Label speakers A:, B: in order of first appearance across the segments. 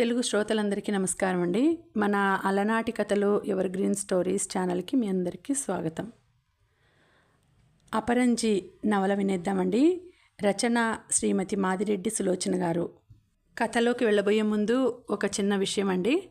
A: తెలుగు శ్రోతలందరికీ నమస్కారం అండి మన అలనాటి కథలు ఎవర్ గ్రీన్ స్టోరీస్ ఛానల్కి మీ అందరికీ స్వాగతం. అపరంజి నవల వినేద్దామండి. రచన శ్రీమతి మాదిరెడ్డి సులోచన గారు. కథలోకి వెళ్ళబోయే ముందు ఒక చిన్న విషయం అండి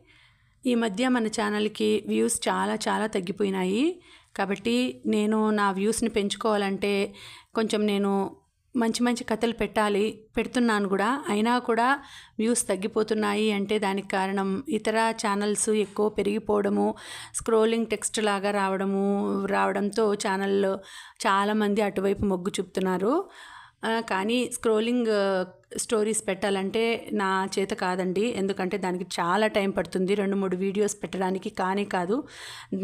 A: ఈ మధ్య మన ఛానల్కి వ్యూస్ చాలా చాలా తగ్గిపోయినాయి. కాబట్టి నేను నా వ్యూస్ని పెంచుకోవాలంటే కొంచెం నేను మంచి మంచి కథలు పెట్టాలి పెడుతున్నాను కూడా. అయినా కూడా వ్యూస్ తగ్గిపోతున్నాయి అంటే దానికి కారణం ఇతర ఛానల్స్ ఎక్కువ పెరిగిపోవడము స్క్రోలింగ్ టెక్స్ట్ లాగా రావడము రావడంతో ఛానల్లో చాలామంది అటువైపు మొగ్గు చూపుతున్నారు. కానీ స్క్రోలింగ్ స్టోరీస్ పెట్టాలంటే నా చేత కాదండి. ఎందుకంటే దానికి చాలా టైం పడుతుంది. రెండు మూడు వీడియోస్ పెట్టడానికి కానీ కాదు.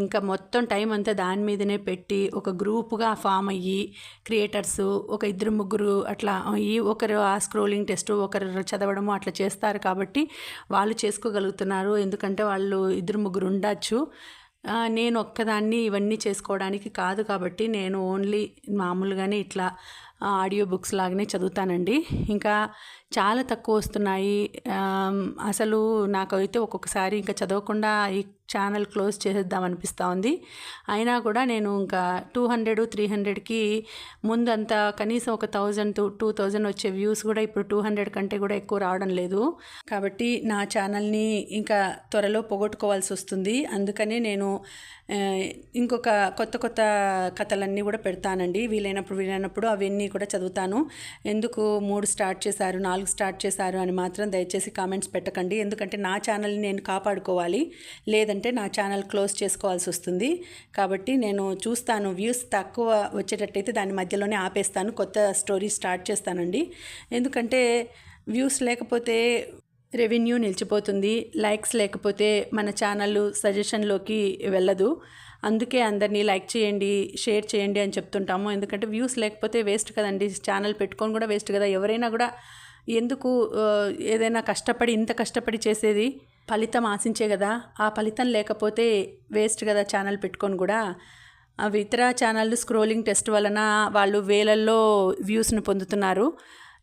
A: ఇంకా మొత్తం టైం అంతా దాని మీదనే పెట్టి ఒక గ్రూప్గా ఫామ్ అయ్యి క్రియేటర్స్ ఒక ఇద్దరు ముగ్గురు అట్లా అయ్యి ఒకరు ఆ స్క్రోలింగ్ టెస్ట్ ఒకరు చదవడము అట్లా చేస్తారు కాబట్టి వాళ్ళు చేసుకోగలుగుతున్నారు. ఎందుకంటే వాళ్ళు ఇద్దరు ముగ్గురు ఉండొచ్చు. నేను ఒక్కదాన్ని ఇవన్నీ చేసుకోవడానికి కాదు కాబట్టి నేను ఓన్లీ మామూలుగానే ఇట్లా ఆడియో బుక్స్ లాగానే చదువుతానండి. ఇంకా చాలా తక్కువ వస్తున్నాయి. అసలు నాకైతే ఒక్కొక్కసారి ఇంకా చదవకుండా ఈ ఛానల్ క్లోజ్ చేసేద్దాం అనిపిస్తూ ఉంది. అయినా కూడా నేను ఇంకా టూ హండ్రెడ్ త్రీ హండ్రెడ్కి ముందంతా కనీసం ఒక థౌజండ్ టూ టూ థౌజండ్ వచ్చే వ్యూస్ కూడా ఇప్పుడు టూ హండ్రెడ్ కంటే కూడా ఎక్కువ రావడం లేదు. కాబట్టి నా ఛానల్ని ఇంకా త్వరలో పోగొట్టుకోవాల్సి వస్తుంది. అందుకనే నేను ఇంకొక కొత్త కొత్త కథలన్నీ కూడా పెడతానండి. వీలైనప్పుడు వీలైనప్పుడు అవన్నీ కూడా చదువుతాను. ఎందుకు మూడు స్టార్ట్ చేశారు నాలుగు స్టార్ట్ చేశారు అని మాత్రం దయచేసి కామెంట్స్ పెట్టకండి. ఎందుకంటే నా ఛానల్ని నేను కాపాడుకోవాలి. లేదంటే నా ఛానల్ క్లోజ్ చేసుకోవాల్సి వస్తుంది. కాబట్టి నేను చూస్తాను వ్యూస్ తక్కువ వచ్చేటట్టయితే దాని మధ్యలోనే ఆపేస్తాను కొత్త స్టోరీ స్టార్ట్ చేస్తానండి. ఎందుకంటే వ్యూస్ లేకపోతే రెవెన్యూ నిలిచిపోతుంది లైక్స్ లేకపోతే మన ఛానల్ సజెషన్లోకి వెళ్ళదు. అందుకే అందరినీ లైక్ చేయండి షేర్ చేయండి అని చెప్తుంటాము. ఎందుకంటే వ్యూస్ లేకపోతే వేస్ట్ కదండి ఛానల్ పెట్టుకొని కూడా వేస్ట్ కదా. ఎవరైనా కూడా ఎందుకు ఏదైనా కష్టపడి ఇంత కష్టపడి చేసేది ఫలితం ఆశించే కదా ఆ ఫలితం లేకపోతే వేస్ట్ కదా ఛానల్ పెట్టుకొని కూడా. అవి ఇతర ఛానళ్ళు స్క్రోలింగ్ టెస్ట్ వలన వాళ్ళు వేలల్లో వ్యూస్ను పొందుతున్నారు.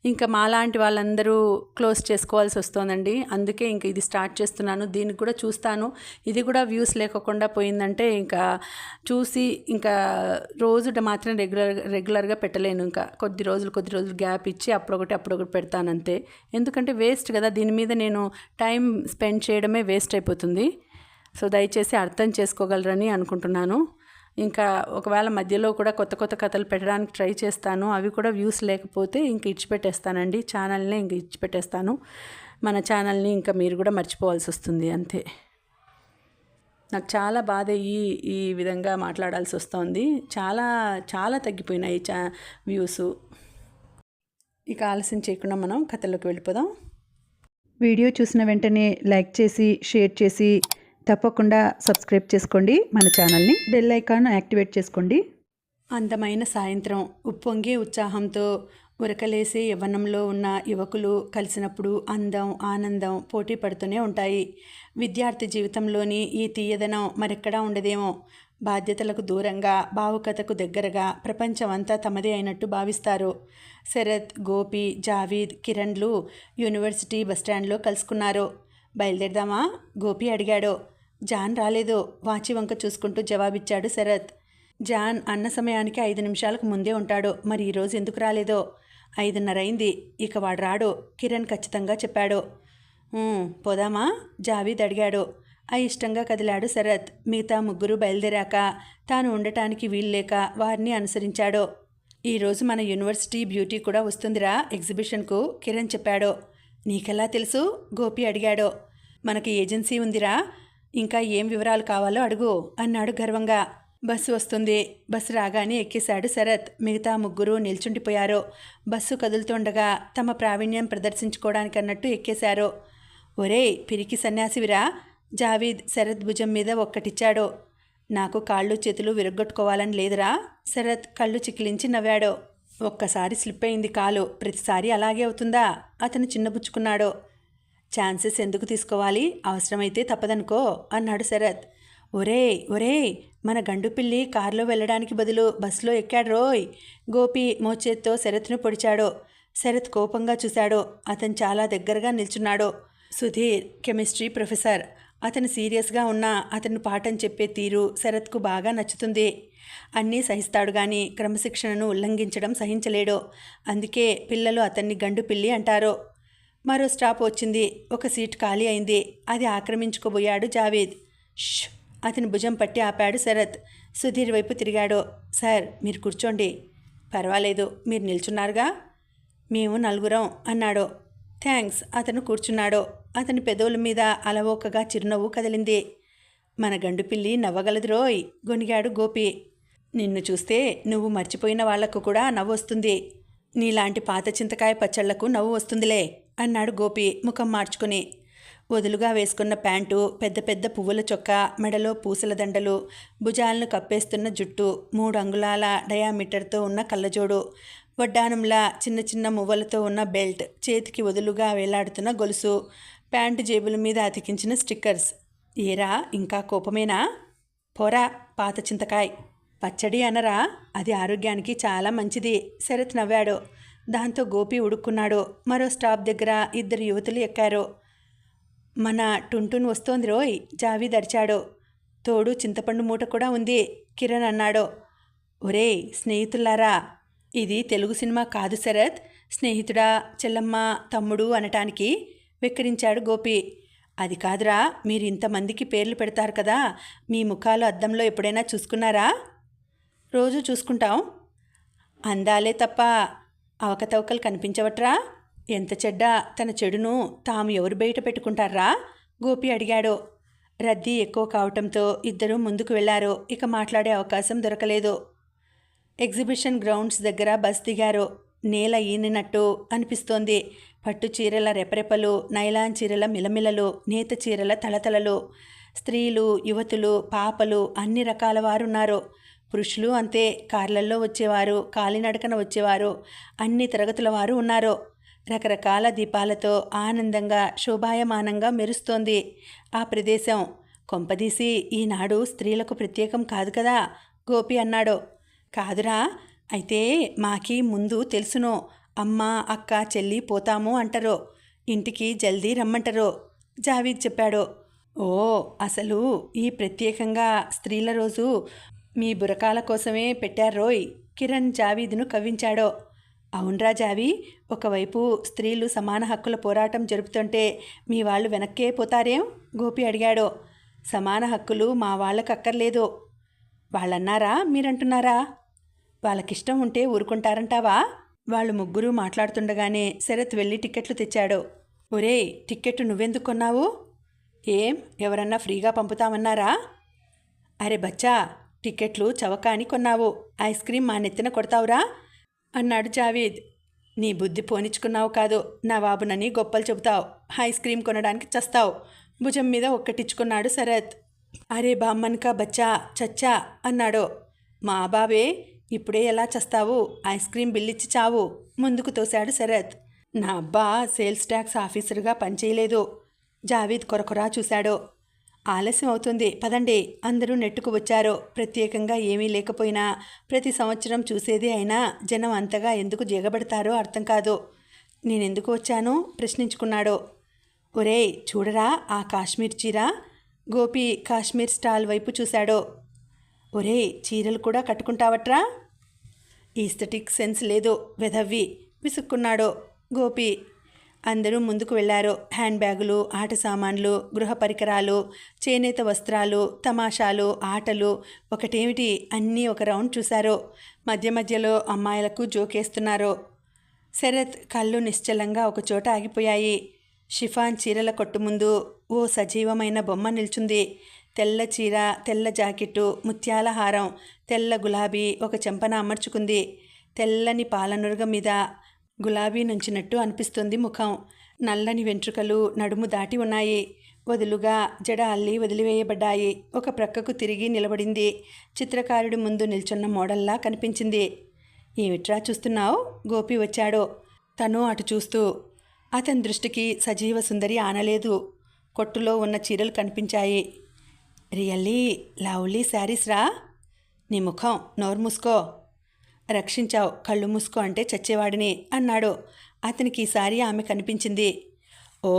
A: ఇంకా మాలాంటి వాళ్ళందరూ క్లోజ్ చేసుకోవాల్సి వస్తుందండి. అందుకే ఇంక ఇది స్టార్ట్ చేస్తున్నాను. దీనికి కూడా చూస్తాను. ఇది కూడా వ్యూస్ లేకోకుండా పోయిందంటే ఇంకా చూసి ఇంకా రోజు మాత్రం రెగ్యులర్ రెగ్యులర్గా పెట్టలేను ఇంకా. కొద్ది రోజులు కొద్ది రోజులు గ్యాప్ ఇచ్చి అప్పుడొకటి అప్పుడొకటి పెడతాను అంతే ఎందుకంటే వేస్ట్ కదా దీని మీద నేను టైం స్పెండ్ చేయడమే వేస్ట్ అయిపోతుంది. సో దయచేసి అర్థం చేసుకోగలరని అనుకుంటున్నాను. ఇంకా ఒకవేళ మధ్యలో కూడా కొత్త కొత్త కథలు పెట్టడానికి ట్రై చేస్తాను అవి కూడా వ్యూస్ లేకపోతే ఇంక ఇచ్చిపెట్టేస్తానండి. ఛానల్ని ఇంక ఇచ్చిపెట్టేస్తాను. మన ఛానల్ని ఇంకా మీరు కూడా మర్చిపోవాల్సి వస్తుంది అంతే. నాకు చాలా బాధ అయ్యి ఈ విధంగా మాట్లాడాల్సి వస్తుంది. చాలా చాలా తగ్గిపోయినాయి చా వ్యూస్. ఇక ఆలస్యం చేయకుండా మనం కథలోకి వెళ్ళిపోదాం.
B: వీడియో చూసిన వెంటనే లైక్ చేసి షేర్ చేసి తప్పకుండా సబ్స్క్రైబ్ చేసుకోండి. మన ఛానల్ని బెల్ ఐకాన్ యాక్టివేట్ చేసుకోండి.
A: అందమైన సాయంత్రం. ఉప్పొంగే ఉత్సాహంతో ఉరకలేసి యవ్వనంలో ఉన్న యువకులు కలిసినప్పుడు అందం ఆనందం పోటీ పడుతూనే ఉంటాయి. విద్యార్థి జీవితంలోని ఈ తీయదనం మరెక్కడా ఉండదేమో. బాధ్యతలకు దూరంగా భావుకతకు దగ్గరగా ప్రపంచమంతా తమదే అయినట్టు భావిస్తారు. శరత్ గోపి జావీద్ కిరణ్లు యూనివర్సిటీ బస్టాండ్లో కలుసుకున్నారు. బయలుదేరదామా? గోపి అడిగాడు. జాన్ రాలేదు వాచి వంక చూసుకుంటూ జవాబిచ్చాడు శరత్. జాన్ అన్న సమయానికి ఐదు నిమిషాలకు ముందే ఉంటాడు మరి ఈరోజు ఎందుకు రాలేదో? ఐదున్నర అయింది ఇక వాడు రాడు కిరణ్ ఖచ్చితంగా చెప్పాడు. పోదామా? జావీద్ అడిగాడు. అయిష్టంగా కదిలాడు శరత్. మిగతా ముగ్గురు బయలుదేరాక తాను ఉండటానికి వీల్లేక వారిని అనుసరించాడు. ఈరోజు మన యూనివర్సిటీ బ్యూటీ కూడా వస్తుందిరా ఎగ్జిబిషన్కు కిరణ్ చెప్పాడు. నీకెలా తెలుసు? గోపి అడిగాడు. మనకి ఏజెన్సీ ఉందిరా. ఇంకా ఏం వివరాలు కావాలో అడుగు అన్నాడు గర్వంగా. బస్సు వస్తుంది. బస్సు రాగానే ఎక్కేశాడు శరత్. మిగతా ముగ్గురు నిల్చుండిపోయారు. బస్సు కదులుతుండగా తమ ప్రావీణ్యం ప్రదర్శించుకోవడానికి అన్నట్టు ఎక్కేశారు. ఒరేయ్ పిరికి సన్యాసివిరా. జావీద్ శరత్ భుజం మీద ఒక్కటిచ్చాడు. నాకు కాళ్ళు చేతులు విరగ్గొట్టుకోవాలని లేదురా. శరత్ కళ్ళు చికిలించి నవ్వాడు. ఒక్కసారి స్లిప్ అయింది కాలు. ప్రతిసారి అలాగే అవుతుందా? అతను చిన్నబుచ్చుకున్నాడు. ఛాన్సెస్ ఎందుకు తీసుకోవాలి? అవసరమైతే తప్పదనుకో అన్నాడు శరత్. ఒరేయ్ ఒరేయ్ మన గండు పిల్లి కారులో వెళ్ళడానికి బదులు బస్సులో ఎక్కాడు రోయ్. గోపి మోచేత్తో శరత్ను పొడిచాడు. శరత్ కోపంగా చూశాడు. అతను చాలా దగ్గరగా నిల్చున్నాడు. Sudheer chemistry professor. అతను సీరియస్గా ఉన్న అతను పాఠం చెప్పే తీరు శరత్కు బాగా నచ్చుతుంది. అన్నీ సహిస్తాడు కానీ క్రమశిక్షణను ఉల్లంఘించడం సహించలేడు. అందుకే పిల్లలు అతన్ని గండు పిల్లి అంటారు. మరో స్టాప్ వచ్చింది. ఒక సీట్ ఖాళీ అయింది. అది ఆక్రమించుకోబోయాడు జావేద్. ష్! అతని భుజం పట్టి ఆపాడు శరత్. సుధీర్ వైపు తిరిగాడు. సార్ మీరు కూర్చోండి. పర్వాలేదు మీరు నిల్చున్నారుగా? మేము నలుగురం అన్నాడు. థ్యాంక్స్ అతను కూర్చున్నాడు. అతని పెదవుల మీద అలవోకగా చిరునవ్వు కదిలింది. మన గండు పిల్లి నవ్వగలదురోయ్ గొనిగాడు గోపి. నిన్ను చూస్తే నువ్వు మర్చిపోయిన వాళ్ళకు కూడా నవ్వు వస్తుంది నీలాంటి పాత చింతకాయ పచ్చళ్ళకు నవ్వు వస్తుందిలే. అన్నాడు గోపి ముఖం మార్చుకుని. వదులుగా వేసుకున్న ప్యాంటు పెద్ద పెద్ద పువ్వుల చొక్కా మెడలో పూసల దండలు భుజాలను కప్పేస్తున్న జుట్టు మూడు అంగుళాల డయామీటర్తో ఉన్న కళ్ళజోడు వడ్డానంలా చిన్న చిన్న మువ్వలతో ఉన్న బెల్ట్ చేతికి వదులుగా వేలాడుతున్న గొలుసు ప్యాంటు జేబుల మీద అతికించిన స్టిక్కర్స్. ఏరా ఇంకా కోపమేనా? పోరా పాత చింతకాయ్. పచ్చడి అనరా? అది ఆరోగ్యానికి చాలా మంచిది శరత్ నవ్వాడు. దాంతో గోపి ఉడుక్కున్నాడు మరో స్టాప్ దగ్గర ఇద్దరు యువతులు ఎక్కారు. మన టుంటున్ వస్తోంది రోయ్ జావి దరిచాడు. తోడు చింతపండు మూట కూడా ఉంది కిరణ్ అన్నాడు. ఒరేయ్ స్నేహితులారా ఇది తెలుగు సినిమా కాదు శరత్. స్నేహితుడా చెల్లమ్మ తమ్ముడు అనటానికి వెక్కిరించాడు గోపి. అది కాదురా మీరు ఇంతమందికి పేర్లు పెడతారు కదా మీ ముఖాలు అద్దంలో ఎప్పుడైనా చూసుకున్నారా? రోజు చూసుకుంటాం. అందాలే తప్ప అవకతవకలు కనిపించవట్రా? ఎంత చెడ్డ తన చెడును తాము ఎవరు బయట పెట్టుకుంటారా? గోపి అడిగాడు. రద్దీ ఎక్కువ కావటంతో ఇద్దరూ ముందుకు వెళ్ళారు. ఇక మాట్లాడే అవకాశం దొరకలేదు. ఎగ్జిబిషన్ గ్రౌండ్స్ దగ్గర బస్ దిగారు. నేల ఈనినట్టు అనిపిస్తోంది. పట్టు చీరల రెపరెపలు నైలాన్ చీరల మిలమిలలు నేత చీరల తలతలలు. స్త్రీలు యువతులు పాపలు అన్ని రకాల వారున్నారు. పురుషులు అంతే కార్లల్లో వచ్చేవారు కాలినడకన వచ్చేవారు అన్ని తరగతుల వారు ఉన్నారు. రకరకాల దీపాలతో ఆనందంగా శోభాయమానంగా మెరుస్తోంది ఆ ప్రదేశం. కొంపదీసి ఈనాడు స్త్రీలకు ప్రత్యేకం కాదు కదా? గోపి అన్నాడు. కాదురా అయితే మాకి ముందు తెలుసును. అమ్మ అక్క చెల్లి పోతాము అంటారు. ఇంటికి జల్దీ రమ్మంటారు. జావీద్ చెప్పాడు. ఓ అసలు ఈ ప్రత్యేకంగా స్త్రీల రోజు మీ బురకాల కోసమే పెట్టారోయ్ కిరణ్ జావీద్ను కవ్వించాడో. అవునరా జావి ఒకవైపు స్త్రీలు సమాన హక్కుల పోరాటం జరుపుతుంటే మీ వాళ్ళు వెనక్కే పోతారేం? గోపి అడిగాడు. సమాన హక్కులు మా వాళ్ళకు అక్కర్లేదు. వాళ్ళన్నారా? మీరంటున్నారా? వాళ్ళకిష్టం ఉంటే ఊరుకుంటారంటావా? వాళ్ళు ముగ్గురు మాట్లాడుతుండగానే శరత్ వెళ్ళి టిక్కెట్లు తెచ్చాడు. ఒరేయ్ టిక్కెట్ నువ్వెందుకు కొన్నావు? ఏం? ఎవరన్నా ఫ్రీగా పంపుతామన్నారా? అరే బచ్చా టిక్కెట్లు చవకాని కొన్నావు. ఐస్ క్రీమ్ మా నెత్తిన కొడతావురా? అన్నాడు జావీద్. నీ బుద్ధి పోనిచ్చుకున్నావు కాదు. నా బాబునని గొప్పలు చెబుతావు. ఐస్ క్రీమ్ కొనడానికి చస్తావు. భుజం మీద ఒక్కటిచ్చుకున్నాడు శరత్. అరే బామ్మన్కా బచ్చా చచ్చా అన్నాడు. మా బాబే ఇప్పుడే ఎలా చస్తావు? ఐస్ క్రీమ్ బిల్లిచ్చి చావు. ముందుకు తోశాడు శరత్. నా అబ్బా సేల్స్ ట్యాక్స్ ఆఫీసర్గా పనిచేయలేదు. జావీద్ కొరకొరా చూశాడు. ఆలస్యం అవుతుంది. పదండి. అందరూ నెట్టుకు వచ్చారో. ప్రత్యేకంగా ఏమీ లేకపోయినా ప్రతి సంవత్సరం చూసేది అయినా జనం అంతగా ఎందుకు దిగబడతారో అర్థం కాదు. నేనెందుకు వచ్చాను? ప్రశ్నించుకున్నాడు. ఒరేయ్ చూడరా ఆ కాశ్మీర్ చీర? గోపి కాశ్మీర్ స్టాల్ వైపు చూశాడు. ఒరేయ్ చీరలు కూడా కట్టుకుంటావట్రా? ఈస్థెటిక్ సెన్స్ లేదు. వెధవ్వి విసుక్కున్నాడు. గోపి అందరూ ముందుకు వెళ్ళారు హ్యాండ్ బ్యాగులు ఆట సామాన్లు గృహ పరికరాలు చేనేత వస్త్రాలు తమాషాలు ఆటలు ఒకటేమిటి అన్నీ ఒక రౌండ్ చూశారు. మధ్య మధ్యలో అమ్మాయిలకు జోకేస్తున్నారు. శరత్ కళ్ళు నిశ్చలంగా ఒకచోట ఆగిపోయాయి. షిఫాన్ చీరల కొట్టు ముందు ఓ సజీవమైన బొమ్మ నిల్చుంది. తెల్ల చీర తెల్ల జాకెట్టు ముత్యాల హారం తెల్ల గులాబీ ఒక చెంపన అమర్చుకుంది. తెల్లని పాలనురుగ మీద గులాబీ నుంచినట్టు అనిపిస్తుంది ముఖం. నల్లని వెంట్రుకలు నడుము దాటి ఉన్నాయి. వదులుగా జడ అల్లి వదిలివేయబడ్డాయి. ఒక ప్రక్కకు తిరిగి నిలబడింది. చిత్రకారుడి ముందు నిల్చున్న మోడల్లా కనిపించింది. ఏమిట్రా చూస్తున్నావు? గోపి వచ్చాడో. తను అటు చూస్తూ అతని దృష్టికి సజీవ సుందరి ఆనలేదు. కొట్టులో ఉన్న చీరలు కనిపించాయి. రియల్లీ లవ్లీ శారీస్ రా నీ ముఖం నోరు మూసుకో రక్షించావు కళ్ళు మూసుకో అంటే చచ్చేవాడిని అన్నాడు. అతనికి ఈసారి ఆమె కనిపించింది. ఓ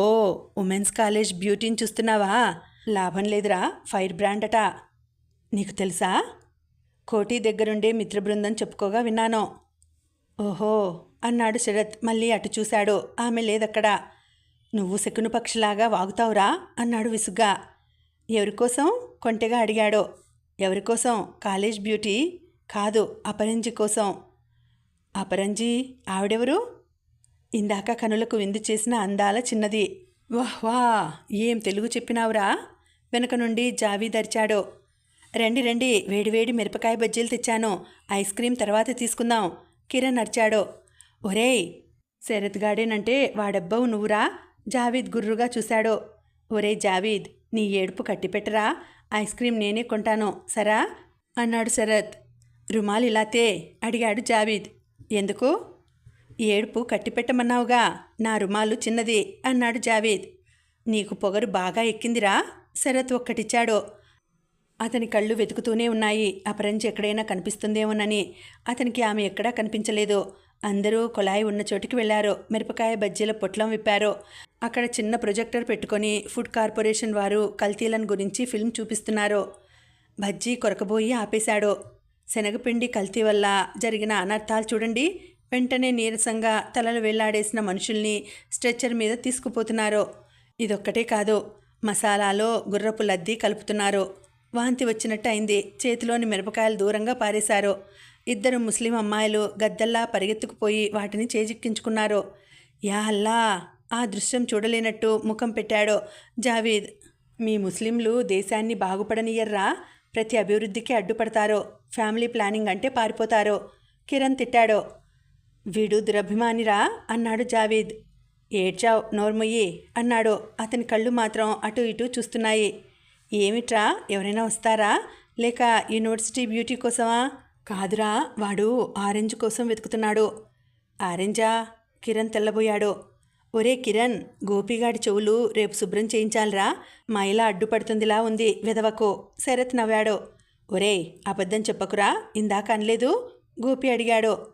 A: ఉమెన్స్ కాలేజ్ బ్యూటీని చూస్తున్నావా? లాభం లేదురా ఫైర్ బ్రాండ్ అట. నీకు తెలుసా? కోటి దగ్గరుండే మిత్ర బృందం చెప్పుకోగా విన్నాను. ఓహో అన్నాడు శరత్ మళ్ళీ అటు చూశాడు. ఆమె లేదక్కడ. నువ్వు శకును పక్షిలాగా వాగుతావురా? అన్నాడు విసుగ్గా. ఎవరికోసం? కొంటెగా అడిగాడు. ఎవరికోసం? College beauty? కాదు అపరంజి కోసం. అపరంజి ఆవిడెవరు? ఇందాక కనులకు విందు చేసిన అందాల చిన్నది. వాహ్ వా ఏం తెలుగు చెప్పినావురా? వెనక నుండి జావీ దరిచాడు. రండి రండి వేడివేడి మిరపకాయ బజ్జీలు తెచ్చాను. ఐస్ క్రీం తర్వాత తీసుకుందాం. కిరణ్ నడిచాడు. ఒరేయ్ శరత్ గాడేనంటే వాడబ్బవు నువ్వురా? జావీద్ గుర్రుగా చూశాడు. ఒరేయ్ జావీద్ నీ ఏడుపు కట్టిపెట్టరా? ఐస్ క్రీం నేనే కొంటాను సరా? అన్నాడు శరత్. రుమాలు ఇలాతే అడిగాడు జావీద్. ఎందుకు? ఏడుపు కట్టిపెట్టమన్నావుగా నా రుమాలు చిన్నది అన్నాడు జావీద్. నీకు పొగరు బాగా ఎక్కిందిరా? శరత్ ఒక్కటిచ్చాడు. అతని కళ్ళు వెతుకుతూనే ఉన్నాయి. అపరంజి ఎక్కడైనా కనిపిస్తుందేమోనని. అతనికి ఆమె ఎక్కడా కనిపించలేదు. అందరూ కొలాయి ఉన్న చోటికి వెళ్ళారు. మిరపకాయ బజ్జీల పొట్లం విప్పారు. అక్కడ చిన్న ప్రొజెక్టర్ పెట్టుకొని ఫుడ్ కార్పొరేషన్ వారు కల్తీలను గురించి ఫిల్మ్ చూపిస్తున్నారు. బజ్జీ కొరకబోయి ఆపేశాడు. శనగపిండి కల్తీ వల్ల జరిగిన అనర్థాలు చూడండి. వెంటనే నీరసంగా తలలు వేలాడేసిన మనుషుల్ని స్ట్రెచ్చర్ మీద తీసుకుపోతున్నారు. ఇదొక్కటే కాదు మసాలాలో గుర్రపు లద్ది కలుపుతున్నారు. వాంతి వచ్చినట్టు అయింది. చేతిలోని మిరపకాయలు దూరంగా పారేశారు. ఇద్దరు ముస్లిం అమ్మాయిలు గద్దల్లా పరిగెత్తుకుపోయి వాటిని చేజిక్కించుకున్నారు. యా అల్లా ఆ దృశ్యం చూడలేనట్టు ముఖం పెట్టాడు జావీద్. మీ ముస్లింలు దేశాన్ని బాగుపడనియర్రా? ప్రతి అభివృద్ధికి అడ్డుపడతారు. ఫ్యామిలీ ప్లానింగ్ అంటే పారిపోతారు. కిరణ్ తిట్టాడో. వీడు దురభిమానిరా అన్నాడు జావీద్. ఏడ్చావ్ నోర్మయ్యి అన్నాడు. అతని కళ్ళు మాత్రం అటు ఇటు చూస్తున్నాయి. ఏమిట్రా? ఎవరైనా వస్తారా? లేక యూనివర్సిటీ బ్యూటీ కోసమా? కాదురా వాడు ఆరెంజ్ కోసం వెతుకుతున్నాడు. ఆరెంజా? కిరణ్ తెల్లబోయాడు. ఒరే కిరణ్ గోపిగాడి చెవులు రేపు శుభ్రం చేయించాలిరా. ఇలా అడ్డుపడుతుందిలా ఉంది విధవకు. శరత్ నవ్వాడు. ఒరేయ్ అబద్ధం చెప్పకురా ఇందాక అనలేదు? గోపి అడిగాడు.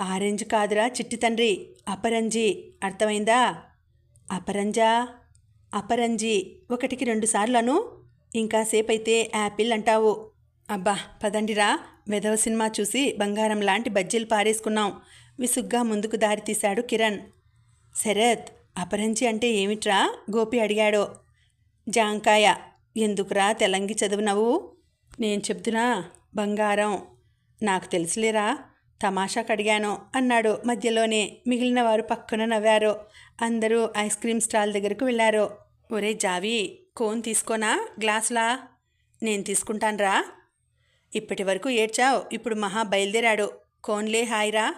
A: ఆరెంజ్ కాదురా చిట్టి తండ్రి అపరంజి. అర్థమైందా? అపరంజా? అపరంజి ఒకటికి రెండుసార్లు అను ఇంకా సేపైతే యాపిల్ అంటావు. అబ్బా పదండిరా. వెధవ సినిమా చూసి బంగారం లాంటి బజ్జీలు పారేసుకున్నాం. విసుగ్గా ముందుకు దారి తీశాడు కిరణ్. శరత్ అపరంజి అంటే ఏమిట్రా? గోపి అడిగాడు. జాంకాయ. ఎందుకురా తెలంగి చదువునవు నేను చెప్తున్నా బంగారం. నాకు తెలుసులేరా తమాషాకు అడిగాను అన్నాడు. మధ్యలోనే మిగిలిన వారు పక్కన నవ్వారు. అందరూ ఐస్ క్రీమ్ స్టాల్ దగ్గరకు వెళ్ళారు. ఒరే జావి కోన్ తీసుకోనా? గ్లాసులా? నేను తీసుకుంటాన్రా. ఇప్పటి వరకు ఏడ్చావు ఇప్పుడు మహా బయలుదేరాడు. కోన్లే హాయిరా.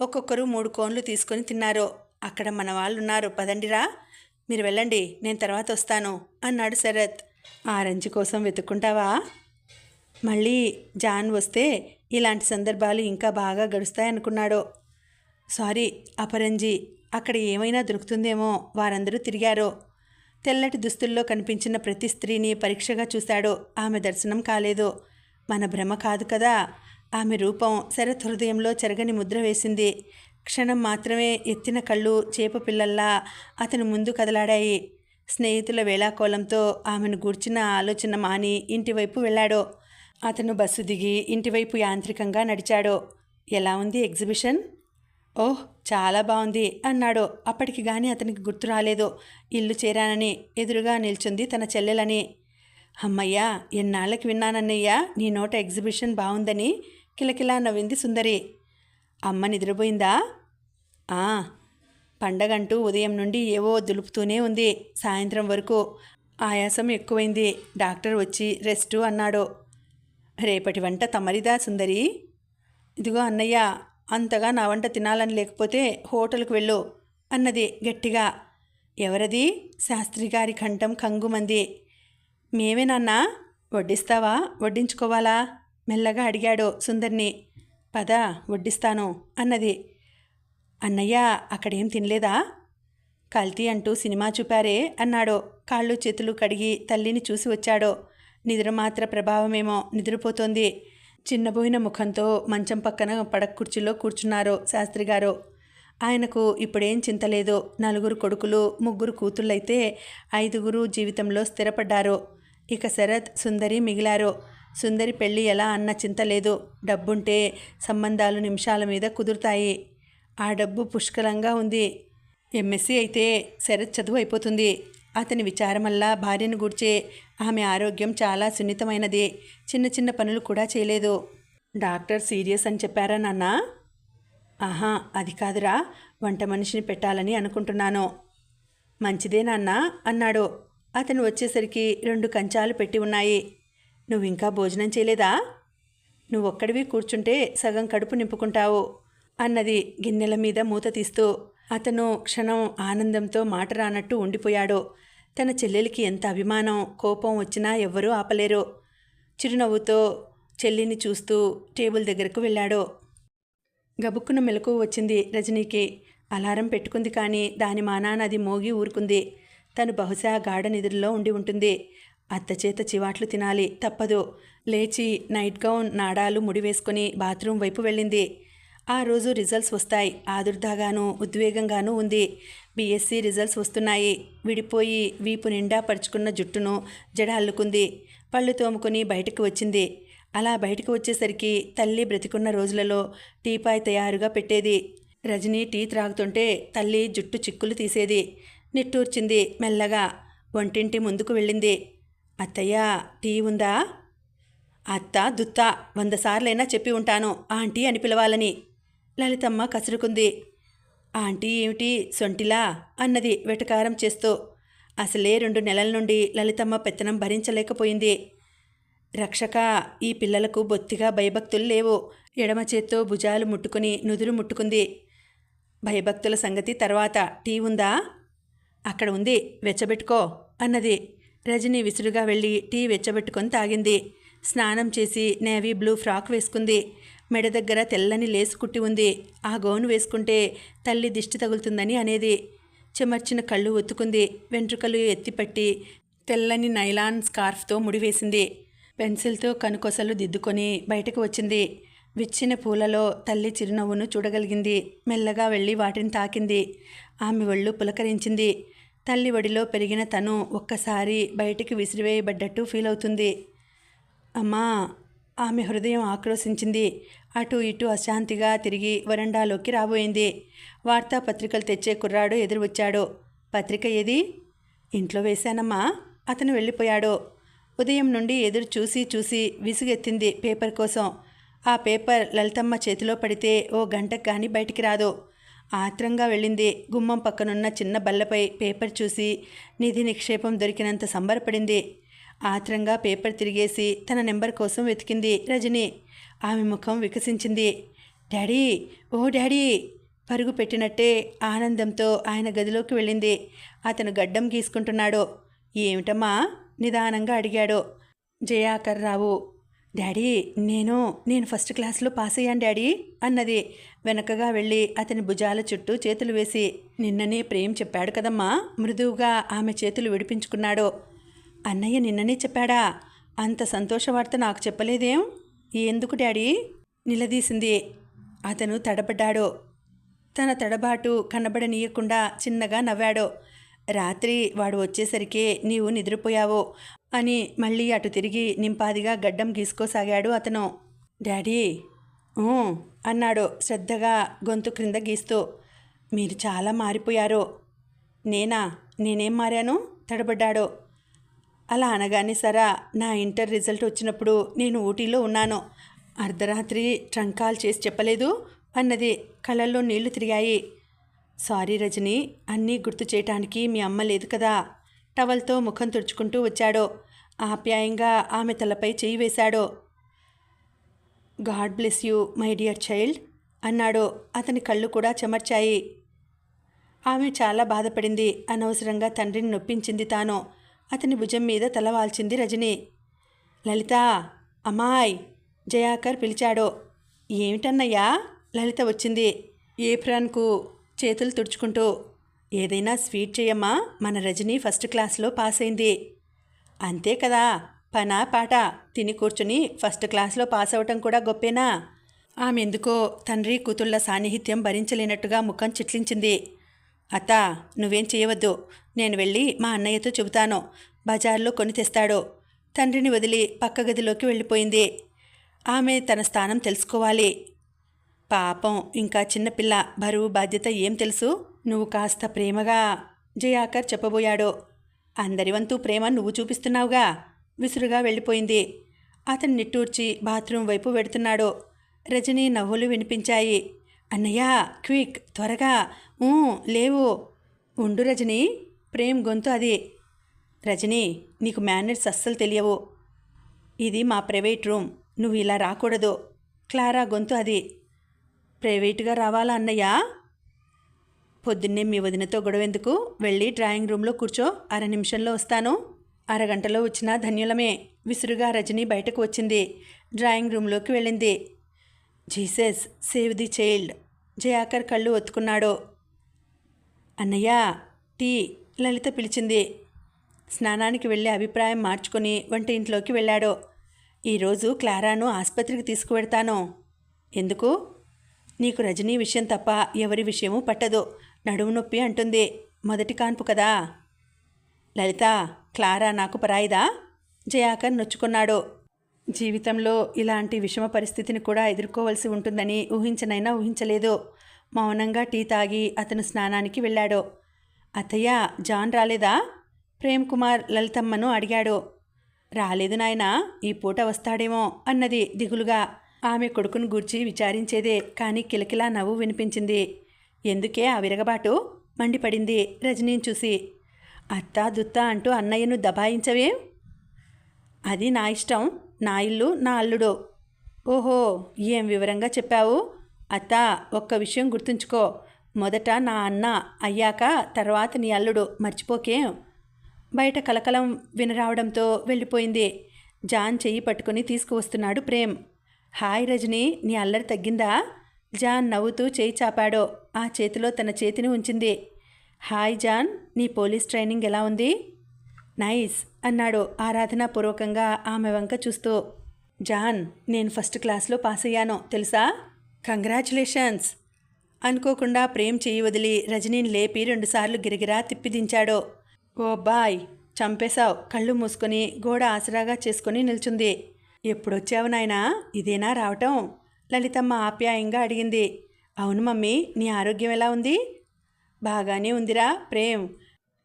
A: ఒక్కొక్కరు మూడు కోన్లు తీసుకొని తిన్నారు. అక్కడ మన వాళ్ళు ఉన్నారు పదండిరా. మీరు వెళ్ళండి నేను తర్వాత వస్తాను అన్నాడు శరత్. ఆరెంజ్ కోసం వెతుక్కుంటావా? మళ్ళీ జాన్ వస్తే ఇలాంటి సందర్భాలు ఇంకా బాగా గడుస్తాయనుకున్నాడో సారీ అపరంజి అక్కడ ఏమైనా దొరుకుతుందేమో వారందరూ తిరిగారు. తెల్లటి దుస్తుల్లో కనిపించిన ప్రతి స్త్రీని పరీక్షగా చూశాడో. ఆమె దర్శనం కాలేదు. మన భ్రమ కాదు కదా. ఆమె రూపం శరత్ హృదయంలో చెరగని ముద్ర వేసింది. క్షణం మాత్రమే ఎత్తిన కళ్ళు చేప పిల్లల్లా అతని ముందు కదలాడాయి. స్నేహితుల వేళాకోలంతో ఆమెను గూర్చిన ఆలోచన మాని ఇంటివైపు వెళ్ళాడో. అతను బస్సు దిగి ఇంటివైపు యాంత్రికంగా నడిచాడు. ఎలా ఉంది ఎగ్జిబిషన్? ఓహ్ చాలా బాగుంది అన్నాడు. అప్పటికి కానీ అతనికి గుర్తు రాలేదు. ఇల్లు చేరానని ఎదురుగా నిల్చుంది తన చెల్లెలని. అమ్మయ్యా ఎన్నాళ్ళకి విన్నానన్నయ్యా నీ నోట ఎగ్జిబిషన్ బాగుందని కిలకిలా నవ్వింది సుందరి. అమ్మ నిద్రపోయిందా? ఆ పండగంటూ ఉదయం నుండి ఏవో దులుపుతూనే ఉంది. సాయంత్రం వరకు ఆయాసం ఎక్కువైంది. డాక్టర్ వచ్చి రెస్టు అన్నాడు. రేపటి వంట తమరిదా సుందరి? ఇదిగో అన్నయ్య అంతగా నా వంట తినాలని లేకపోతే హోటల్కి వెళ్ళు అన్నది గట్టిగా. ఎవరది? శాస్త్రి గారి కంఠం కంగుమంది. మేమేనన్నా వడ్డిస్తావా? వడ్డించుకోవాలా? మెల్లగా అడిగాడు సుందర్ని. పద వడ్డిస్తాను అన్నది. అన్నయ్య అక్కడేం తినలేదా? కల్తీ అంటూ సినిమా చూపారే అన్నాడు. కాళ్ళు చేతులు కడిగి తల్లిని చూసి వచ్చాడో. నిద్రమాత్ర ప్రభావమేమో నిద్రపోతోంది. చిన్నబోయిన ముఖంతో మంచం పక్కన పడక కుర్చీలో కూర్చున్నారు శాస్త్రి గారు. ఆయనకు ఇప్పుడేం చింత లేదు. నలుగురు కొడుకులు ముగ్గురు కూతుళ్ళైతే ఐదుగురు జీవితంలో స్థిరపడ్డారు. ఇక శరత్ సుందరి మిగిలారు. సుందరి పెళ్ళి ఎలా అన్న చింత లేదు. డబ్బుంటే సంబంధాలు నిమిషాల మీద కుదురుతాయి. ఆ డబ్బు పుష్కలంగా ఉంది. ఎంఎస్సీ అయితే శరత్ చదువు అయిపోతుంది. అతని విచారమల్లా భార్యను గూర్చే ఆమె ఆరోగ్యం చాలా సున్నితమైనది. చిన్న చిన్న పనులు కూడా చేయలేదు. డాక్టర్ సీరియస్ అని చెప్పారా నాన్న? ఆహా అది కాదురా. వంట మనిషిని పెట్టాలని అనుకుంటున్నాను. మంచిదే నాన్న అన్నాడు. అతను వచ్చేసరికి రెండు కంచాలు పెట్టి ఉన్నాయి. నువ్వు ఇంకా భోజనం చేయలేదా? నువ్వు ఒక్కడివి కూర్చుంటే సగం కడుపు నింపుకుంటావు అన్నది గిన్నెల మీద మూత తీస్తూ. అతను క్షణం ఆనందంతో మాట రానట్టు ఉండిపోయాడు. తన చెల్లెలికి ఎంత అభిమానం కోపం వచ్చినా ఎవ్వరూ ఆపలేరు. చిరునవ్వుతో చెల్లిని చూస్తూ టేబుల్ దగ్గరకు వెళ్ళాడు. గబుక్కున మెలకు వచ్చింది రజనీకి. అలారం పెట్టుకుంది కానీ దాని మానాన అది మోగి ఊరుకుంది. తను బహుశా గాఢ నిద్రలో ఉండి ఉంటుంది. అత్తచేత చివాట్లు తినాలి తప్పదు. లేచి నైట్ గౌన్ నాడాలు ముడివేసుకుని బాత్రూమ్ వైపు వెళ్ళింది. ఆ రోజు రిజల్ట్స్ వస్తాయి. ఆదుర్దాగాను ఉద్వేగంగానూ ఉంది. బీఎస్సీ రిజల్ట్స్ వస్తున్నాయి. విడిపోయి వీపు నిండా పరుచుకున్న జుట్టును జడ అల్లుకుంది. పళ్ళు తోముకొని బయటకు వచ్చింది. అలా బయటకు వచ్చేసరికి తల్లి బ్రతికున్న రోజులలో టీపాయ్ తయారుగా పెట్టేది. రజనీ టీ త్రాగుతుంటే తల్లి జుట్టు చిక్కులు తీసేది. నిట్టూర్చింది మెల్లగా. వంటింటి ముందుకు వెళ్ళింది. అత్తయ్య టీ ఉందా? అత్త దుత్త వంద సార్లైనా చెప్పి ఉంటాను ఆంటీ అని పిలవాలని. లలితమ్మ కసురుకుంది. ఆంటీ ఏమిటి సొంటిలా? అన్నది వెటకారం చేస్తూ. అసలే రెండు నెలల నుండి లలితమ్మ పెత్తనం భరించలేకపోయింది. రక్షక ఈ పిల్లలకు బొత్తిగా భయభక్తులు లేవు. ఎడమ చేత్తో భుజాలు ముట్టుకుని నుదురు ముట్టుకుంది. భయభక్తుల సంగతి తర్వాత. టీ ఉందా? అక్కడ ఉంది. వెచ్చబెట్టుకో అన్నది. రజని విసురుగా వెళ్ళి టీ వెచ్చబెట్టుకొని తాగింది. స్నానం చేసి నేవీ బ్లూ ఫ్రాక్ వేసుకుంది. మెడ దగ్గర తెల్లని లేసు కుట్టి ఉంది. ఆ గౌను వేసుకుంటే తల్లి దిష్టి తగులుతుందని అనేది చెమర్చిన కళ్ళు ఒత్తుకుంది. వెంట్రుకలు ఎత్తిపట్టి తెల్లని నైలాన్ స్కార్ఫ్తో ముడివేసింది. పెన్సిల్తో కనుకొసలు దిద్దుకొని బయటకు వచ్చింది. విచ్చిన పూలలో తల్లి చిరునవ్వును చూడగలిగింది. మెల్లగా వెళ్ళి వాటిని తాకింది. ఆమె ఒళ్ళు పులకరించింది. తల్లి ఒడిలో పెరిగిన తను ఒక్కసారి బయటికి విసిరివేయబడ్డట్టు ఫీల్ అవుతుంది అమ్మా ఆమె హృదయం ఆక్రోశించింది. అటు ఇటు అశాంతిగా తిరిగి వరండాలోకి రాబోయింది. వార్తాపత్రికలు తెచ్చే కుర్రాడు ఎదురు వచ్చాడు పత్రిక ఏది? ఇంట్లో వేశానమ్మా. అతను వెళ్ళిపోయాడు. ఉదయం నుండి ఎదురు చూసి చూసి విసుగెత్తింది పేపర్ కోసం. ఆ పేపర్ లలితమ్మ చేతిలో పడితే ఓ గంటకు కానీ బయటికి రాదు. ఆత్రంగా వెళ్ళింది. గుమ్మం పక్కనున్న చిన్న బల్లపై పేపర్ చూసి నిధి నిక్షేపం దొరికినంత సంబరపడింది. ఆత్రంగా పేపర్ తిరిగేసి తన నెంబర్ కోసం వెతికింది రజని. ఆమె ముఖం వికసించింది. డాడీ! Oh daddy! పరుగు పెట్టినట్టే ఆనందంతో ఆయన గదిలోకి వెళ్ళింది. అతను గడ్డం గీసుకుంటున్నాడు. ఏమిటమ్మా? నిదానంగా అడిగాడు. జయాకర్ రావు. డాడీ! నేను నేను ఫస్ట్ క్లాస్లో పాస్ అయ్యాను డాడీ అన్నది. వెనకగా వెళ్ళి అతని భుజాల చుట్టూ చేతులు వేసి నిన్ననే ప్రేమ్ చెప్పాడు కదమ్మా మృదువుగా ఆమె చేతులు విడిపించుకున్నాడు. అన్నయ్య నిన్ననే చెప్పాడా? అంత సంతోష వార్త నాకు చెప్పలేదేం? ఎందుకు డాడీ? నిలదీసింది. అతను తడబడ్డాడు. తన తడబాటు కనబడనీయకుండా చిన్నగా నవ్వాడు. రాత్రి వాడు వచ్చేసరికి నీవు నిద్రపోయావు అని మళ్ళీ అటు తిరిగి నింపాదిగా గడ్డం గీసుకోసాగాడు అతను. డాడీ అన్నాడు శ్రద్ధగా గొంతు క్రింద గీస్తూ. మీరు చాలా మారిపోయారు. నేనా? నేనేం మారాను? తడబడ్డాడు. అలా అనగానే సరా నా ఇంటర్ రిజల్ట్ వచ్చినప్పుడు నేను ఊటీలో ఉన్నాను. అర్ధరాత్రి ట్రంకాల్ చేసి చెప్పలేదు. అన్నది కళ్ళల్లో నీళ్ళు తిరిగాయి. సారీ రజని అన్నీ గుర్తు చేయటానికి మీ అమ్మ లేదు కదా. టవల్తో ముఖం తుడుచుకుంటూ వచ్చాడో. ఆప్యాయంగా ఆమె తలపై చేయి వేశాడో. God bless you my dear child అన్నాడు. అతని కళ్ళు కూడా చెమర్చాయి. ఆమె చాలా బాధపడింది. అనవసరంగా తండ్రిని నొప్పించింది తాను. అతని భుజం మీద తలవాల్చింది రజనీ రజని. లలిత అమ్మాయ్ జయాకర్ పిలిచాడు. ఏమిటన్నయ్యా? లలిత వచ్చింది. ఏప్రాన్కు చేతులు తుడుచుకుంటూ ఏదైనా స్వీట్ చేయమ్మా మన రజని ఫస్ట్ క్లాస్లో పాస్ అయింది అంతే కదా పనా పాట? తిని కూర్చుని ఫస్ట్ క్లాస్లో పాస్ అవటం కూడా గొప్పేనా? ఆమె ఎందుకో తండ్రి కూతుళ్ళ సాన్నిహిత్యం భరించలేనట్టుగా ముఖం చిట్లించింది. అత్త నువ్వేం చేయవద్దు నేను వెళ్ళి మా అన్నయ్యతో చెబుతాను. బజార్లో కొని తెస్తాడు. తండ్రిని వదిలి పక్క గదిలోకి వెళ్ళిపోయింది. ఆమె తన స్థానం తెలుసుకోవాలి. పాపం ఇంకా చిన్నపిల్ల బరువు బాధ్యత ఏం తెలుసు? నువ్వు కాస్త ప్రేమగా జయాకర్ చెప్పబోయాడు. అందరి వంతు ప్రేమ నువ్వు చూపిస్తున్నావుగా? విసురుగా వెళ్ళిపోయింది. అతను నిట్టూర్చి బాత్రూం వైపు వెడుతున్నాడు. రజనీ నవ్వులు వినిపించాయి. అన్నయ్య క్విక్ త్వరగా. లేవు. ఉండు రజనీ ప్రేమ్ గొంతు అది. రజనీ నీకు మేనర్స్ అస్సలు తెలియవు. ఇది మా ప్రైవేట్ రూమ్. నువ్వు ఇలా రాకూడదు. క్లారా గొంతు అది. ప్రైవేట్గా రావాలా అన్నయ్య? పొద్దున్నే మీ వదినతో గొడవెందుకు? వెళ్ళి డ్రాయింగ్ రూమ్లో కూర్చో. అర నిమిషంలో వస్తాను. అరగంటలో వచ్చినా ధన్యులమే. విసురుగా రజని బయటకు వచ్చింది. డ్రాయింగ్ రూమ్లోకి వెళ్ళింది. Jesus save the child. Jayakar కళ్ళు ఒత్తుకున్నాడు. అన్నయ్య టీ. లలిత పిలిచింది. స్నానానికి వెళ్ళే అభిప్రాయం మార్చుకుని వంట ఇంట్లోకి వెళ్ళాడు. ఈరోజు క్లారాను ఆసుపత్రికి తీసుకువెడతాను. ఎందుకు? నీకు రజనీ విషయం తప్ప ఎవరి విషయమూ పట్టదు. నడుము నొప్పి అంటుంది. మొదటి కాన్పు కదా. లలిత క్లారా నాకు పరాయిదా? జయాకర్ నొచ్చుకున్నాడు. జీవితంలో ఇలాంటి విషమ పరిస్థితిని కూడా ఎదుర్కోవలసి ఉంటుందని ఊహించనైనా ఊహించలేదు. మౌనంగా టీ తాగి అతను స్నానానికి వెళ్ళాడు. అత్తయ్య జాన్ రాలేదా? ప్రేమ్ కుమార్ లలితమ్మను అడిగాడు. రాలేదు నాయనా ఈ పూట వస్తాడేమో అన్నది దిగులుగా. ఆమె కొడుకును గూర్చి విచారించేదే కానీ కిలకిలా నవ్వు వినిపించింది. ఎందుకే ఆ విరగబాటు? మండిపడింది రజనీని చూసి. అత్తా దుత్తా అంటూ అన్నయ్యను దబాయించవే? అది నా ఇష్టం. నా ఇల్లు నా అల్లుడు. ఓహో ఏం వివరంగా చెప్పావు? అత్త ఒక్క విషయం గుర్తుంచుకో. మొదట నా అన్న అయ్యాక తర్వాత నీ అల్లుడు. మర్చిపోకే. బయట కలకలం వినరావడంతో వెళ్ళిపోయింది. జాన్ చెయ్యి పట్టుకుని తీసుకువస్తున్నాడు ప్రేమ్. హాయ్ రజని నీ అల్లరి తగ్గిందా? జాన్ నవ్వుతూ చేయి చాపాడో. ఆ చేతిలో తన చేతిని ఉంచింది. హాయ్ జాన్ నీ పోలీస్ ట్రైనింగ్ ఎలా ఉంది? నైస్. అన్నాడు ఆరాధనాపూర్వకంగా ఆమె వంక చూస్తూ. జాన్ నేను ఫస్ట్ క్లాస్లో పాస్ అయ్యాను తెలుసా? కంగ్రాచులేషన్స్! అనుకోకుండా ప్రేమ్ చేయి వదిలి రజనీని లేపి రెండుసార్లు గిరిగిరా తిప్పిదించాడు ఓ బాయ్! చంపేశావు. కళ్ళు మూసుకొని గోడ ఆసరాగా చేసుకొని నిల్చుంది. ఎప్పుడొచ్చావు నాయనా? ఇదేనా రావటం? లలితమ్మ ఆప్యాయంగా అడిగింది. అవును మమ్మీ నీ ఆరోగ్యం ఎలా ఉంది? బాగానే ఉందిరా ప్రేమ్.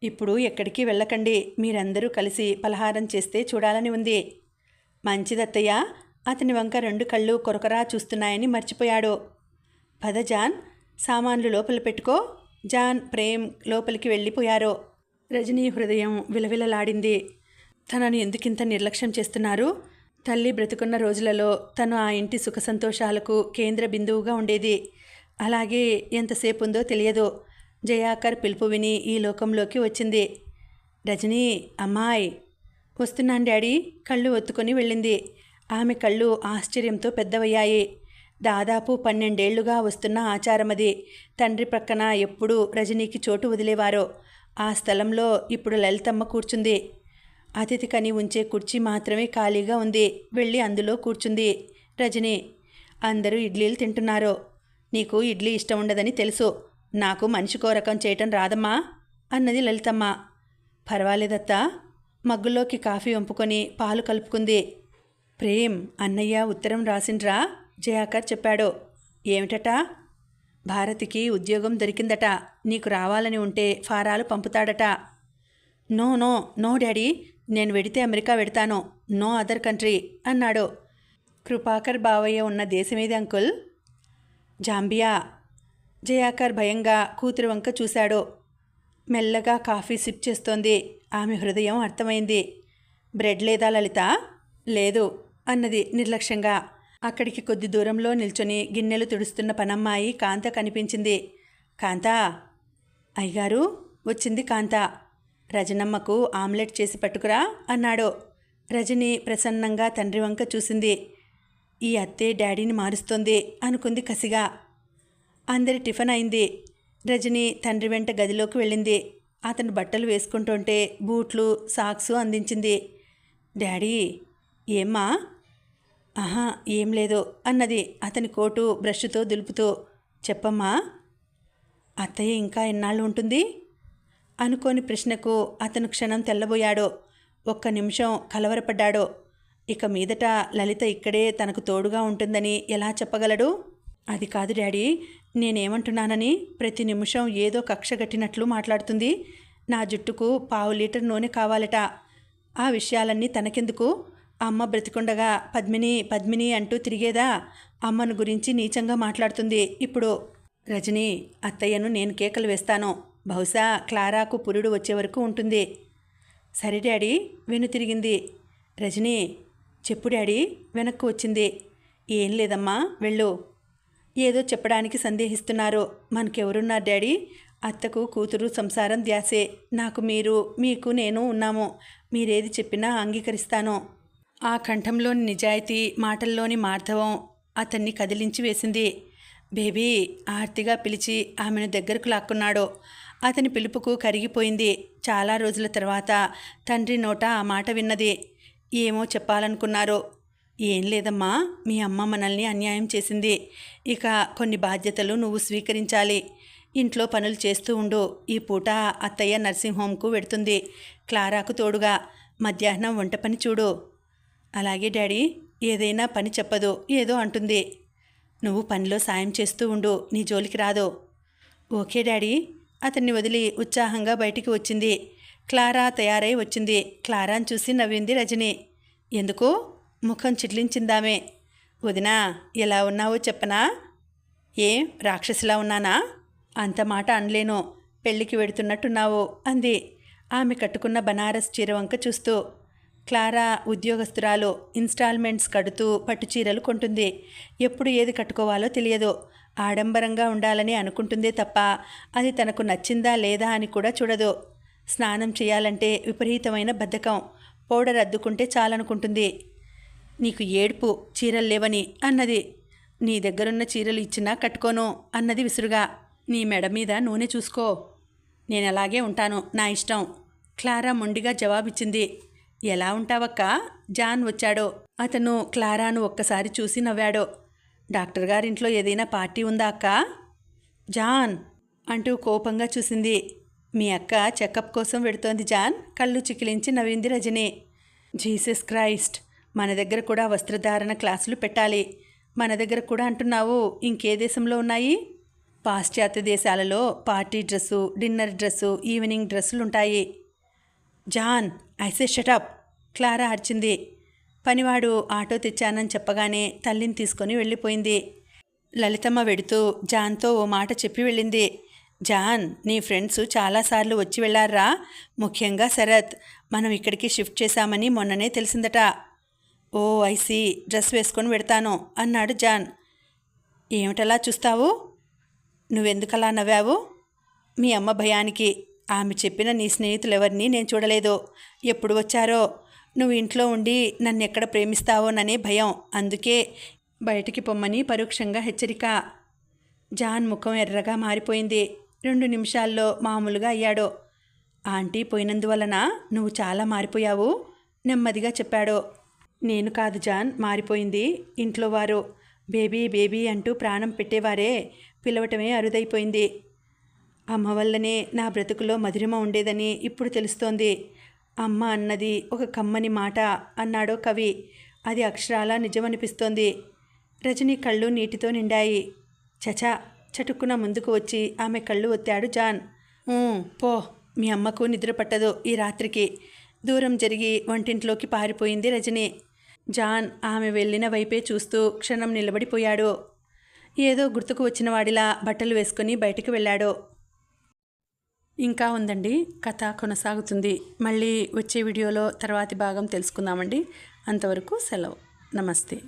A: ఇప్పుడు ఎక్కడికి వెళ్ళకండి. మీరందరూ కలిసి పలహారం చేస్తే చూడాలని ఉంది. మంచిదత్తయ్య అతని వంక రెండు కళ్ళు కొరకరా చూస్తున్నాయని మర్చిపోయాడు. పద జాన్ సామాన్లు లోపల పెట్టుకో. జాన్ ప్రేమ్ లోపలికి వెళ్ళిపోయారు. రజనీ హృదయం విలవిలలాడింది. తనను ఎందుకింత నిర్లక్ష్యం చేస్తున్నారు? తల్లి బ్రతుకున్న రోజులలో తను ఆ ఇంటి సుఖ సంతోషాలకు కేంద్ర బిందువుగా ఉండేది. అలాగే ఎంతసేపు ఉందో తెలియదు. జయాకర్ పిలుపు విని ఈ లోకంలోకి వచ్చింది. రజనీ అమ్మాయ్ వస్తున్నాను డాడీ. కళ్ళు ఒత్తుకొని వెళ్ళింది. ఆమె కళ్ళు ఆశ్చర్యంతో పెద్దవయ్యాయి. దాదాపు పన్నెండేళ్ళుగా వస్తున్న ఆచారమది. తండ్రి ప్రక్కన ఎప్పుడూ రజనీకి చోటు వదిలేవారు. ఆ స్థలంలో ఇప్పుడు లలితమ్మ కూర్చుంది. అతిథి కని ఉంచే కుర్చీ మాత్రమే ఖాళీగా ఉంది. వెళ్ళి అందులో కూర్చుంది రజని. అందరూ ఇడ్లీలు తింటున్నారు. నీకు ఇడ్లీ ఇష్టం ఉండదని తెలుసు. నాకు మనిషికో రకం చేయటం రాదమ్మా అన్నది లలితమ్మ. పర్వాలేదత్తా మగ్గులోకి కాఫీ వంపుకొని పాలు కలుపుకుంది. ప్రేమ్ అన్నయ్య ఉత్తరం రాసిండ్రా జయాకర్ చెప్పాడు. ఏమిటట? భారతికి ఉద్యోగం దొరికిందట నీకు రావాలని ఉంటే ఫారాలు పంపుతాడట. నో నో నో డాడీ నేను వెడితే అమెరికా వెడతాను. నో అదర్ కంట్రీ అన్నాడు. కృపాకర్ బావయ్య ఉన్న దేశమేది అంకుల్? జాంబియా. జయాకర్ భయంగా కూతురు వంక చూశాడు. మెల్లగా కాఫీ సిప్ చేస్తోంది. ఆమె హృదయం అర్థమైంది. బ్రెడ్ లేదా లలిత? లేదు అన్నది నిర్లక్ష్యంగా. అక్కడికి కొద్ది దూరంలో నిల్చొని గిన్నెలు తుడుస్తున్న పనమ్మాయి కాంత కనిపించింది. కాంత? అయ్యగారు వచ్చింది కాంత. రజనమ్మకు ఆమ్లెట్ చేసి పట్టుకురా అన్నాడు. రజని ప్రసన్నంగా తండ్రి వంక చూసింది. ఈ అత్తే డాడీని మారుస్తోంది అనుకుంది కసిగా. అందరి టిఫిన్ అయింది. రజని తండ్రి వెంట గదిలోకి వెళ్ళింది. అతను బట్టలు వేసుకుంటుంటే బూట్లు సాక్సు అందించింది. డాడీ ఏమ్మా? ఆహా ఏం లేదు అన్నది అతని కోటు బ్రష్తో దులుపుతూ. చెప్పమ్మా? అత్తయ్య ఇంకా ఎన్నాళ్ళు ఉంటుంది? అనుకోని ప్రశ్నకు అతను క్షణం తెల్లబోయాడు. ఒక్క నిమిషం కలవరపడ్డాడు. ఇక మీదట లలిత ఇక్కడే తనకు తోడుగా ఉంటుందని ఎలా చెప్పగలడు? అది కాదు డాడీ నేనేమంటున్నానని ప్రతి నిమిషం ఏదో కక్ష కట్టినట్లు మాట్లాడుతుంది. నా జుట్టుకు పావు లీటర్ నూనె కావాలట. ఆ విషయాలన్నీ తనకెందుకు? అమ్మ బ్రతికుండగా పద్మిని పద్మిని అంటూ తిరిగేదా? అమ్మను గురించి నీచంగా మాట్లాడుతుంది. ఇప్పుడు రజని అత్తయ్యను నేను కేకలు వేస్తాను. బహుశా క్లారాకు పురుడు వచ్చే వరకు ఉంటుంది. సరే డాడీ వెను తిరిగింది. రజని చెప్పు డాడీ వెనక్కు వచ్చింది. ఏం లేదమ్మా వెళ్ళు. ఏదో చెప్పడానికి సందేహిస్తున్నారు మనకెవరున్నారు డాడీ? అత్తకు కూతురు సంసారం ధ్యాసే. నాకు మీరు మీకు నేను ఉన్నాము. మీరేది చెప్పినా అంగీకరిస్తాను. ఆ కంఠంలోని నిజాయితీ మాటల్లోని మార్ధవం అతన్ని కదిలించి వేసింది. బేబీ ఆర్తిగా పిలిచి ఆమెను దగ్గరకు లాక్కున్నాడు. అతని పిలుపుకు కరిగిపోయింది. చాలా రోజుల తర్వాత తండ్రి నోట ఆ మాట విన్నది. ఏమో చెప్పాలనుకున్నారు ఏం లేదమ్మా మీ అమ్మ మనల్ని అన్యాయం చేసింది. ఇక కొన్ని బాధ్యతలు నువ్వు స్వీకరించాలి. ఇంట్లో పనులు చేస్తూ ఉండు. ఈ పూట అత్తయ్య నర్సింగ్ హోమ్కు వెడుతుంది. క్లారాకు తోడుగా. మధ్యాహ్నం వంట పని చూడు. అలాగే డాడీ ఏదైనా పని చెప్పదు. ఏదో అంటుంది. నువ్వు పనిలో సాయం చేస్తూ ఉండు. నీ జోలికి రాదు. Okay daddy. అతన్ని వదిలి ఉత్సాహంగా బయటికి వచ్చింది. క్లారా తయారై వచ్చింది. క్లారాను చూసి నవ్వింది రజని. ఎందుకు? ముఖం చిట్లించిందామే. వదినా ఎలా ఉన్నావో చెప్పనా? ఏం రాక్షసిలా ఉన్నానా? అంత మాట అనలేను. పెళ్ళికి వెడుతున్నట్టున్నావు అంది. ఆమె కట్టుకున్న బనారస్ చీర వంక చూస్తూ క్లారా ఉద్యోగస్తురాలు ఇన్స్టాల్మెంట్స్ కడుతూ పట్టు చీరలు కొంటుంది. ఎప్పుడు ఏది కట్టుకోవాలో తెలియదు. ఆడంబరంగా ఉండాలని అనుకుంటుందే తప్ప అది తనకు నచ్చిందా లేదా అని కూడా చూడదు. స్నానం చేయాలంటే విపరీతమైన బద్ధకం. పౌడర్ అద్దుకుంటే చాలనుకుంటుంది. నీకు ఏడుపు చీరలు లేవని అన్నది. నీ దగ్గరున్న చీరలు ఇచ్చినా కట్టుకోను అన్నది విసురుగా. నీ మెడ మీద నూనె చూసుకో. నేను అలాగే ఉంటాను నా ఇష్టం. క్లారా మొండిగా జవాబిచ్చింది. ఎలా ఉంటావక్క? జాన్ వచ్చాడో. అతను క్లారాను ఒక్కసారి చూసి నవ్వాడు. డాక్టర్ గారింట్లో ఏదైనా పార్టీ ఉందా అక్క? జాన్! అంటూ కోపంగా చూసింది. మీ అక్క చెకప్ కోసం వెడుతోంది జాన్. కళ్ళు చికిలించి నవ్వింది రజని. Jesus Christ! మన దగ్గర కూడా వస్త్రధారణ క్లాసులు పెట్టాలి. మన దగ్గర కూడా అంటున్నావు ఇంకే దేశంలో ఉన్నాయి? పాశ్చాత్య దేశాలలో party dress dinner dress evening డ్రెస్సులు ఉంటాయి జాన్ ఐసే షటప్ క్లారా అర్చింది. పనివాడు ఆటో తెచ్చానని చెప్పగానే తల్లిని తీసుకొని వెళ్ళిపోయింది. లలితమ్మ వెడుతూ జాన్తో ఓ మాట చెప్పి వెళ్ళింది. జాన్ నీ ఫ్రెండ్స్ చాలాసార్లు వచ్చి వెళ్ళారా? ముఖ్యంగా శరత్. మనం ఇక్కడికి షిఫ్ట్ చేశామని మొన్ననే తెలిసిందట. ఓ ఐసి డ్రెస్ వేసుకొని పెడతాను అన్నాడు జాన్. ఏమిటలా చూస్తావు? నువ్వెందుకలా నవ్వావు? మీ అమ్మ భయానికి ఆమె చెప్పిన నీ స్నేహితులెవరిని నేను చూడలేదు. ఎప్పుడు వచ్చారో? నువ్వు ఇంట్లో ఉండి నన్ను ఎక్కడ ప్రేమిస్తావోననే భయం. అందుకే బయటికి పొమ్మని పరోక్షంగా హెచ్చరిక. జాన్ ముఖం ఎర్రగా మారిపోయింది. రెండు నిమిషాల్లో మామూలుగా అయ్యాడు. ఆంటీ పోయినందువలన నువ్వు చాలా మారిపోయావు నెమ్మదిగా చెప్పాడు. నేను కాదు జాన్ మారిపోయింది. ఇంట్లో వారు బేబీ బేబీ అంటూ ప్రాణం పెట్టేవారే పిలవటమే అరుదైపోయింది. అమ్మ వల్లనే నా బ్రతుకులో మధురిమ ఉండేదని ఇప్పుడు తెలుస్తోంది. అమ్మ అన్నది ఒక కమ్మని మాట అన్నాడో కవి. అది అక్షరాల నిజమనిపిస్తోంది. రజని కళ్ళు నీటితో నిండాయి. చచా చటుక్కున ముందుకు వచ్చి ఆమె కళ్ళు ఒత్తాడు జాన్. పో మీ అమ్మకు నిద్ర పట్టదు ఈ రాత్రికి. దూరం జరిగి వంటింట్లోకి పారిపోయింది రజని. జాన్ ఆమె వెళ్ళిన వైపే చూస్తూ క్షణం నిలబడిపోయాడు. ఏదో గుర్తుకు వచ్చిన వాడిలా బట్టలు వేసుకొని బయటికి వెళ్ళాడు. ఇంకా ఉందండి. కథ కొనసాగుతుంది. మళ్ళీ వచ్చే వీడియోలో తర్వాతి భాగం తెలుసుకుందామండి. అంతవరకు సెలవు. నమస్తే.